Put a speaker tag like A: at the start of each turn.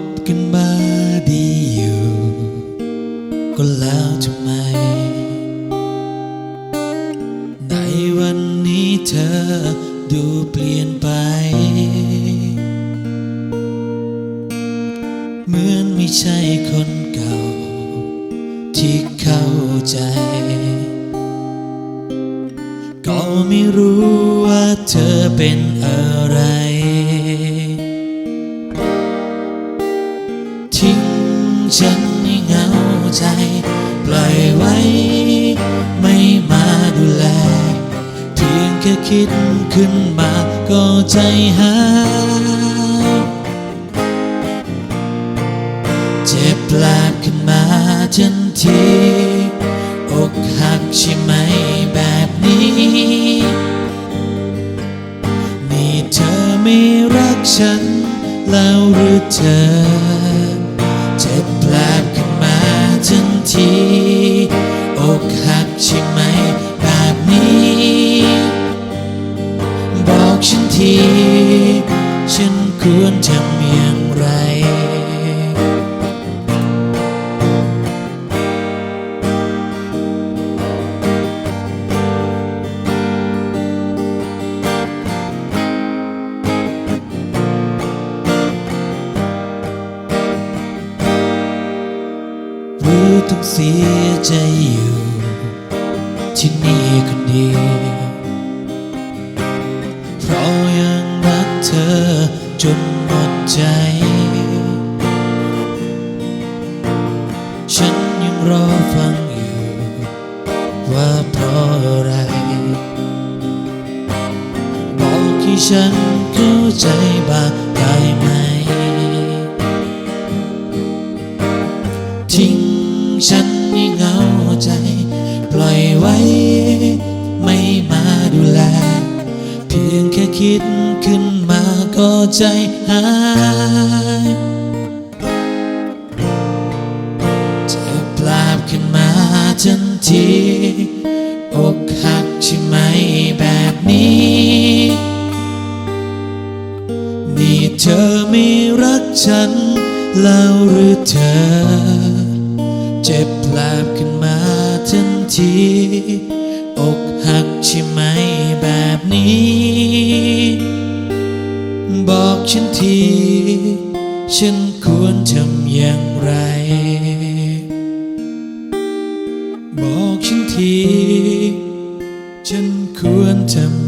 A: บกันมาดีอยู่ ก็แล้วทำไม ในวันนี้เธอดูเปลี่ยนไป เหมือนไม่ใช่คนเก่า ที่เข้าใจ ก็ไม่รู้ว่าเธอเป็นอะไร ฉันให้เหงาใจ ปล่อยไว้ ไม่มาดูแลเพียงแค่คิดขึ้นมาก็ใจหายเจ็บแปลบขึ้นมาทันทีอกหักใช่ไหมแบบนี้ นี่เธอไม่รักฉันแล้วหรือเธอ บแปลบขึ้นมาทันทีอกหักใช่ไหมแบบนี้ บอกฉันที ฉันควรทำ ต้องเสียใจอยู่ ที่นี่คนเดียวเพราะยังรักเธอจนหมดใจ ฉันยังรอฟังอยู่ ว่าเพราะอะไร บอกให้ฉันเข้าใจบ้างได้ไหม คิดขึ้นมาก็ใจหายเจ็บปลาบขึ้นมาทันทีอกหักใช่ไหมแบบนี้ นี่เธอไม่รักฉัน แล้วหรือเธอ เจ็บแผลบขึ้นมาทันทีอกหักใช่ไหมแบบนี้ บอกฉันที ฉันควรทำอย่างไร บอกฉันที ฉันควรทำ